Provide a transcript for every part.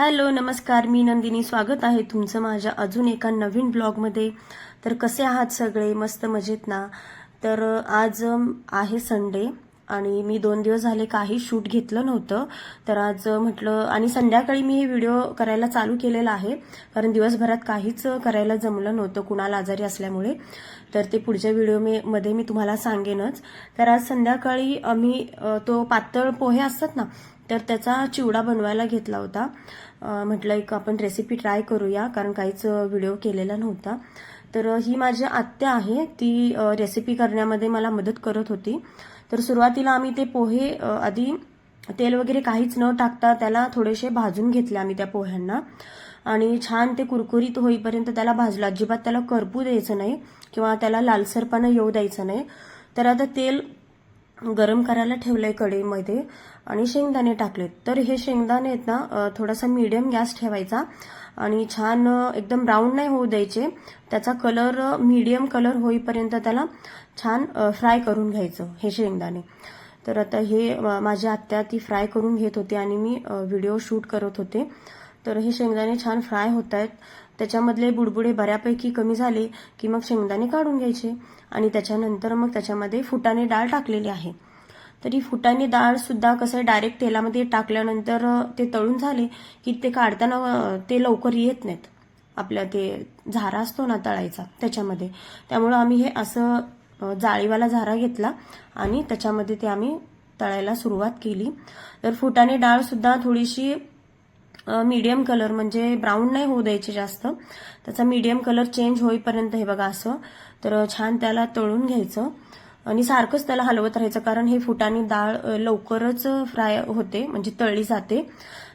Hello नमस्कार. मी नंदिनी. स्वागत आहे तुमचं माझ्या अजून एका नवीन ब्लॉगमध्ये. तर कसे आहात सगळे? मस्त मजेत ना? तर आज आहे संडे आणि मी दोन दिवस झाले काही शूट घेतलं नव्हतं. तर आज म्हटलं आणि संध्याकाळी मी हे व्हिडिओ करायला चालू केलेला आहे. कारण दिवसभरात काहीच करायला जमलं नव्हतं कुणाला आजारी असल्यामुळे. तर ते पुढच्या व्हिडिओ मे मध्ये मी तुम्हाला सांगेनच. तर आज संध्याकाळी आम्ही तो पातळ पोहे असतात ना तर त्याचा चिवडा बनवायला घेतला होता. म्हटलं एक आपण रेसिपी ट्राय करूया कारण काहीच व्हिडिओ केलेला नव्हता. तर ही माझी आत्या आहे ती रेसिपी करण्यामध्ये मला मदत करत होती. तर सुरुवातीला आम्ही ते पोहे आधी तेल वगैरे काहीच न टाकता त्याला थोडेसे भाजून घेतले आम्ही त्या पोह्यांना. आणि छान ते कुरकुरीत होईपर्यंत त्याला भाजलं. अजिबात त्याला करपू द्यायचं नाही किंवा त्याला लालसरपणा येऊ द्यायचं नाही. तर आता तेल गरम करायला ठेवलंय कढईमध्ये आणि शेंगदाणे टाकलेत. तर हे शेंगदाणे आहेत ना थोडासा मीडियम गॅस ठेवायचा आणि छान एकदम ब्राऊन नाही होऊ द्यायचे. त्याचा कलर मीडियम कलर होईपर्यंत त्याला छान फ्राय करून घ्यायचं हे शेंगदाणे. तर आता हे माझ्या माझी आत्या ती फ्राय करून घेत होती आणि मी व्हिडिओ शूट करत होते. तर हे शेंगदाणे छान फ्राय होत आहेत त्याच्यामधले बुडबुडे बऱ्यापैकी कमी झाले की मग शेंगदाणे काढून घ्यायचे आणि त्याच्यानंतर मग त्याच्यामध्ये फुटाणे डाळ टाकलेली आहे. तर ही फुटाणे डाळ सुद्धा कसं डायरेक्ट तेलामध्ये टाकल्यानंतर ते तळून झाले की ते काढताना ते लवकर येत नाहीत. आपल्या ते झारा असतो ना तळायचा त्याच्यामध्ये. त्यामुळं आम्ही हे असं जाळीवाला झारा घेतला आणि त्याच्यामध्ये ते आम्ही तळायला सुरुवात केली. तर फुटाणे डाळ सुद्धा थोडीशी मीडियम कलर म्हणजे ब्राऊन नाही होऊ द्यायचे जास्त. त्याचा मीडियम कलर चेंज होईपर्यंत हे बघा असं. तर छान त्याला तळून घ्यायचं. आणि सारखंच त्याला हलवत राहायचं कारण हे फुटाणी डाळ लवकरच फ्राय होते म्हणजे तळली जाते.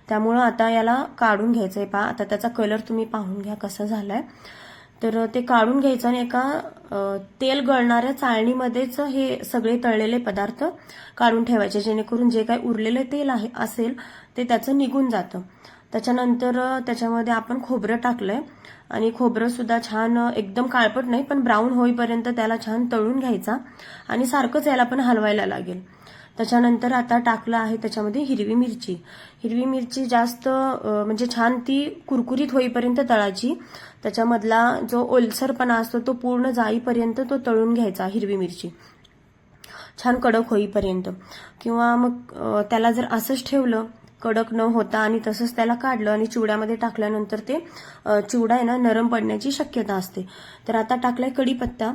त्यामुळं आता याला काढून घ्यायचं आहे पहा आता त्याचा कलर तुम्ही पाहून घ्या कसा झालाय. तर ते काढून घ्यायचं आणि एका तेल गळणाऱ्या चाळणीमध्येच हे सगळे तळलेले पदार्थ काढून ठेवायचे जेणेकरून जे काही उरलेले तेल आहे असेल ते त्याचं निघून जातं. त्याच्यानंतर त्याच्यामध्ये आपण खोबरं टाकलंय. आणि खोबरं सुद्धा छान एकदम काळपट नाही पण ब्राऊन होईपर्यंत त्याला छान तळून घ्यायचा आणि सारखंच याला पण हलवायला लागेल. त्याच्यानंतर आता टाकलं आहे त्याच्यामध्ये हिरवी मिरची. हिरवी मिरची जास्त म्हणजे छान ती कुरकुरीत होईपर्यंत तळायची. त्याच्यामधला जो ओलसरपणा असतो तो पूर्ण जाईपर्यंत तो तळून घ्यायचा हिरवी मिरची. छान कडक होईपर्यंत. किंवा मग त्याला जर असंच ठेवलं कडक न होता आणि तसंच त्याला काढलं आणि चिवड्यामध्ये टाकल्यानंतर ते चिवडा आहे ना नरम पडण्याची शक्यता असते. तर आता टाकलाय कढीपत्ता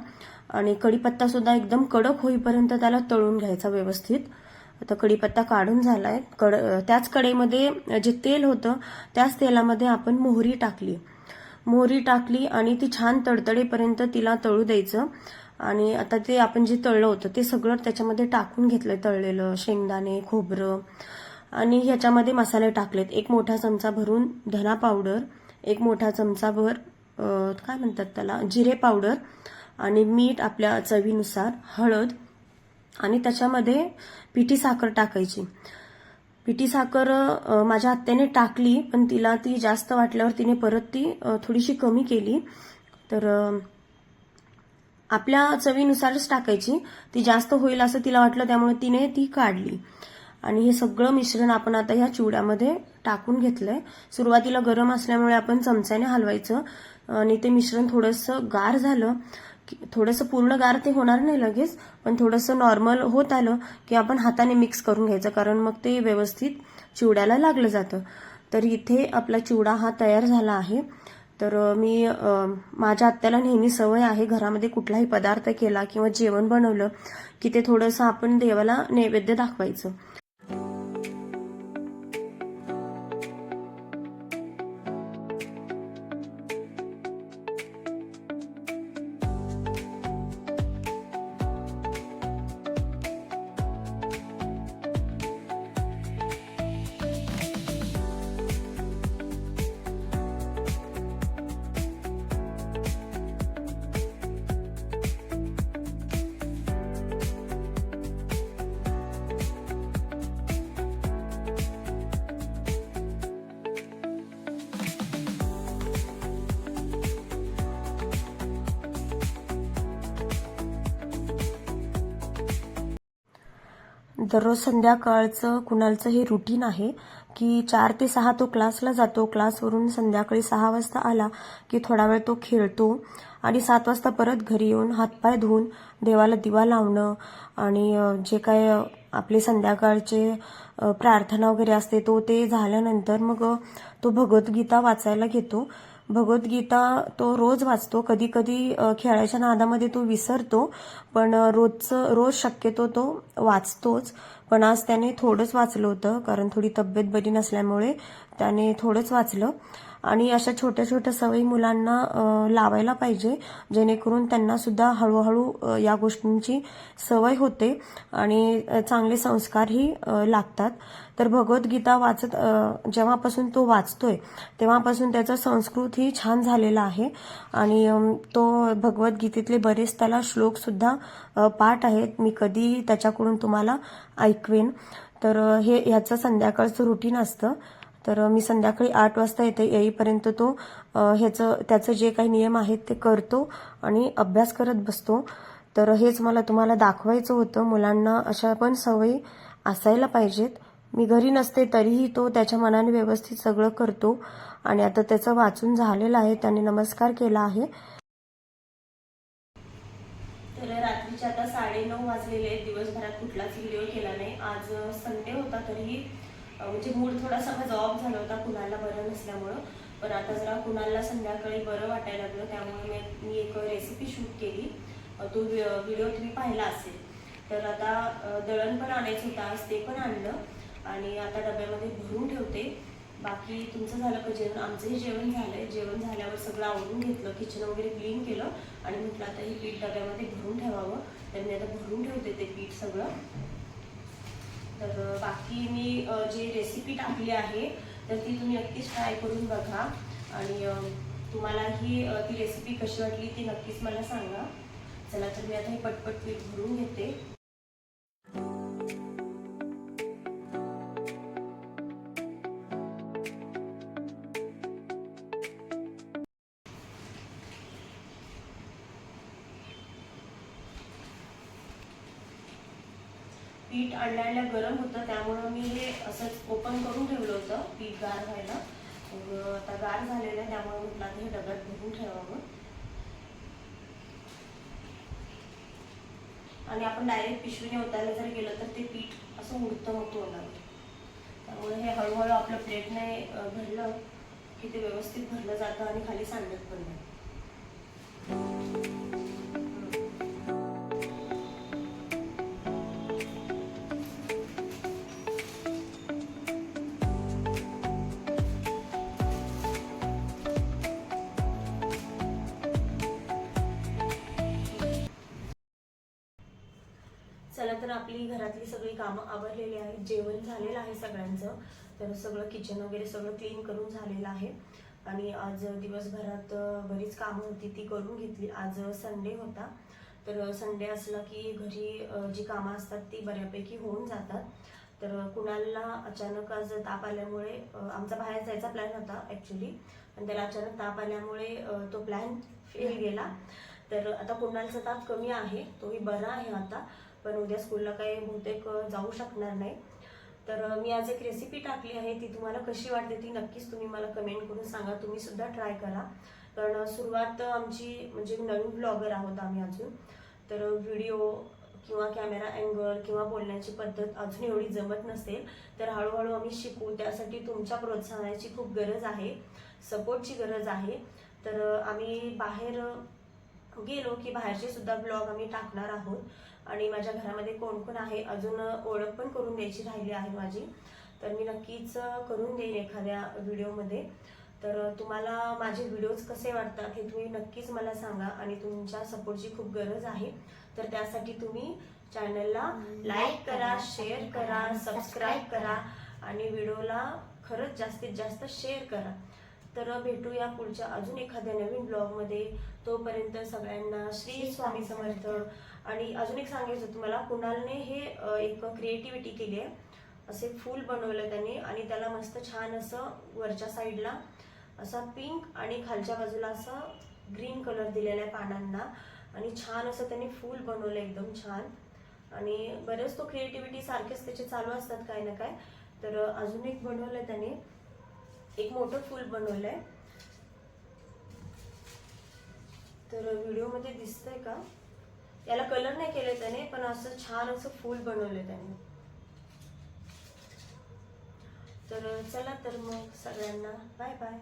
आणि कढीपत्ता सुद्धा एकदम कडक होईपर्यंत त्याला तळून घ्यायचा व्यवस्थित. आता कढीपत्ता काढून झालाय. कड त्याच कढईमध्ये जे तेल होतं त्याच तेलामध्ये आपण मोहरी टाकली. मोहरी टाकली आणि ती छान तडतडेपर्यंत तिला तळू द्यायचं. आणि आता ते आपण जे तळलं होतं ते सगळं त्याच्यामध्ये टाकून घेतलंय तळलेलं. शेंगदाणे खोबरं. आणि ह्याच्यामध्ये मसाले टाकलेत. एक मोठा चमचा भरून धना पावडर एक मोठा चमचाभर भर काय म्हणतात त्याला? जिरे पावडर आणि मीठ आपल्या चवीनुसार हळद आणि त्याच्यामध्ये पिठी साखर टाकायची. पिठी साखर माझ्या आत्याने टाकली पण तिला ती जास्त वाटल्यावर तिने परत ती थोडीशी कमी केली. तर आपल्या चवीनुसारच टाकायची. ती जास्त होईल असं तिला वाटलं त्यामुळे तिने ती काढली. आणि हे सगळं मिश्रण आपण आता ह्या चिवड्यामध्ये टाकून घेतलंय. सुरुवातीला गरम असल्यामुळे आपण चमच्याने हलवायचं. आणि ते मिश्रण थोडंसं गार झालं थोडंसं पूर्ण गार ते होणार नाही लगेच पण थोडंसं नॉर्मल होत आलं की आपण हाताने मिक्स करून घ्यायचं कारण मग ते व्यवस्थित चिवड्याला लागलं जातं. तर इथे आपला चिवडा हा तयार झाला आहे. तर मी माझ्या आत्याला नेहमी सवय आहे घरामध्ये कुठलाही पदार्थ केला किंवा जेवण बनवलं की ते थोडंसं आपण देवाला नैवेद्य दाखवायचं. दररोज संध्याकाळचं कुणालचं हे रुटीन आहे की चार ते सहा तो क्लासला जातो. क्लासवरून संध्याकाळी सहा वाजता आला की थोडा वेळ तो खेळतो आणि सात वाजता परत घरी येऊन हातपाय धुवून देवाला दिवा लावणं आणि जे काय आपले संध्याकाळचे प्रार्थना वगैरे असते तो ते झाल्यानंतर मग तो भगवद्गीता वाचायला घेतो. भगवद्गीता तो रोज वाचतो. कधी कधी खेळाच्या नादामध्ये तो विसरतो पण रोजचं रोज शक्यतो तो वाचतोच. पण आज त्याने थोडंच वाचलं होतं कारण थोडी तब्येत बरी नसल्यामुळे त्याने थोडंच वाचलं. आणि अशा छोट्या छोट्या सवयी मुलांना लावायला पाहिजे. जेणेकरून त्यांना सुद्धा हळूहळू या गोष्टींची सवय होते आणि चांगले संस्कारही लागतात. तर भगवद्गीता वाचत जेव्हापासून तो वाचतोय तेव्हापासून त्याचा संस्कृत ही छान झालेला आहे. आणि तो भगवद्गीतेतले बरेच त्याला श्लोक सुद्धा पाठ आहेत. मी कधी त्याच्याकडून तुम्हाला ऐकवेन. तर हे ह्याचं संध्याकाळचं रुटीन असतं. तर मी संध्याकाळी आठ वाजता येते येईपर्यंत तो ह्याचं त्याचं जे काही नियम आहेत ते करतो आणि अभ्यास करत बसतो. तर हेच मला तुम्हाला दाखवायचं होतं. मुलांना अशा पण सवयी असायला पाहिजेत. मी घरी नसते तरीही तो त्याच्या मनाने व्यवस्थित सगळं करतो आणि आता त्याचं वाचून झालेलं आहे. त्याने नमस्कार केला आहे. तर रात्रीचे आता साडेनऊ वाजलेले दिवसभरात कुठलाच व्हिडिओ केला नाही. आज संडे होता तरीही म्हणजे मूड थोडासा माझा ऑफ झाला होता कुणाला बरं नसल्यामुळं. पण आता जरा कुणाला संध्याकाळी बरं वाटायला लागलं त्यामुळे मी मी एक रेसिपी शूट केली. तो व्हिडिओ तुम्ही पाहिला असेल. तर आता दळण पण आणायचं होतं आज ते पण आणलं. आणि आता डब्यामध्ये भरून ठेवते. बाकी तुमचं झालं का जेवण? आमचंही जेवण झालं आहे जेवण झाल्यावर सगळं आवरून घेतलं किचन वगैरे क्लीन केलं. आणि म्हटलं आता हे पीठ डब्यामध्ये भरून ठेवावं. तर मी आता भरून ठेवते ते पीठ सगळं. तर बाकी मी जे जी रेसिपी टाकली आहे तर ती तुम्ही नक्कीच ट्राय करून बघा. आणि तुम्हाला ही ती रेसिपी कशी वाटली ती नक्कीच मला सांगा. चला तर मी आता हे पटपट पीठ भरून घेते. पीठ आणल्या गरम होतं त्यामुळं मी हे असंच ओपन करून ठेवलं होतं पीठ गार व्हायला. मग आता गार झालेलं आहे त्यामुळे म्हटलं हे डब्यात भरून ठेवावं आणि आपण डायरेक्ट पिशवीने ओतायला जर गेलं तर ते पीठ असं उडतं मग तोंडावर. त्यामुळे हे हळूहळू आपलं प्लेटने भरलं की ते व्यवस्थित भरलं जातं आणि खाली सांडत पण नाही. चला तर आपली घरातली सगळी कामं आवरलेली आहेत. जेवण झालेलं आहे सगळ्यांचं. तर सगळं किचन वगैरे सगळं क्लीन करून झालेलं आहे. आणि आज दिवसभरात बरीच कामं होती ती करून घेतली. आज संडे होता. तर संडे असला की घरी जी कामं असतात ती बऱ्यापैकी होऊन जातात. तर कुणाला अचानक आज ताप आल्यामुळे आमचा बाहेर जायचा प्लॅन होता ॲक्च्युली पण त्याला अचानक ताप आल्यामुळे तो प्लॅन फेल गेला. तर आता कुणालचा ताप कमी आहे. तोही बरा आहे आता. पण उद्या स्कूलला काही बहुतेक जाऊ शकणार नाही. तर मी आज एक रेसिपी टाकली आहे ती तुम्हाला कशी वाटते ती नक्कीच तुम्ही मला कमेंट करून सांगा तुम्ही सुद्धा ट्राय करा. कारण सुरुवात आमची म्हणजे नवीन ब्लॉगर आहोत आम्ही अजून. तर व्हिडिओ किंवा कॅमेरा अँगल किंवा बोलण्याची पद्धत अजून एवढी जमत नसेल तर हळूहळू आम्ही शिकू. त्यासाठी तुमच्या प्रोत्साहनाची खूप गरज आहे सपोर्टची गरज आहे. तर आम्ही बाहेर गेलो की बाहेरचे सुद्धा ब्लॉग आम्ही टाकणार आहोत. आणि माझ्या घरामध्ये कोण कोण आहे अजून ओळख पण करून द्यायची राहिली आहे माझी. तर मी नक्कीच करून देईन एखाद्या व्हिडिओमध्ये. तर तुम्हाला माझे व्हिडिओज कसे वाटतात हे तुम्ही नक्कीच मला सांगा आणि तुमच्या सपोर्टची खूप गरज आहे. तर त्यासाठी तुम्ही चॅनलला लाईक करा शेअर करा सबस्क्राईब करा आणि व्हिडिओला खरंच जास्तीत जास्त शेअर करा. तर भेटूया पुढच्या अजून एखाद्या नवीन ब्लॉगमध्ये. तोपर्यंत सगळ्यांना श्री स्वामी समर्थ. आणि अजून एक सांगायचं होतं तुम्हाला कुणालने हे एक क्रिएटिव्हिटी केली आहे. असे फूल बनवलं त्याने आणि त्याला मस्त छान असं वरच्या साईडला असा पिंक आणि खालच्या बाजूला असं ग्रीन कलर दिलेला आहे पानांना आणि छान असं त्यांनी फूल बनवलं एकदम छान. आणि बरेच तो क्रिएटिव्हिटी सारखेच त्याचे चालू असतात काय ना काय तर अजून एक बनवलंय त्याने. एक मोठं फूल बनवलंय. तर व्हिडिओमध्ये दिसतंय का? याला कलर नाही केले त्याने पण असं छान असं फूल बनवलंय त्याने. तर चला तर मग सगळ्यांना बाय बाय.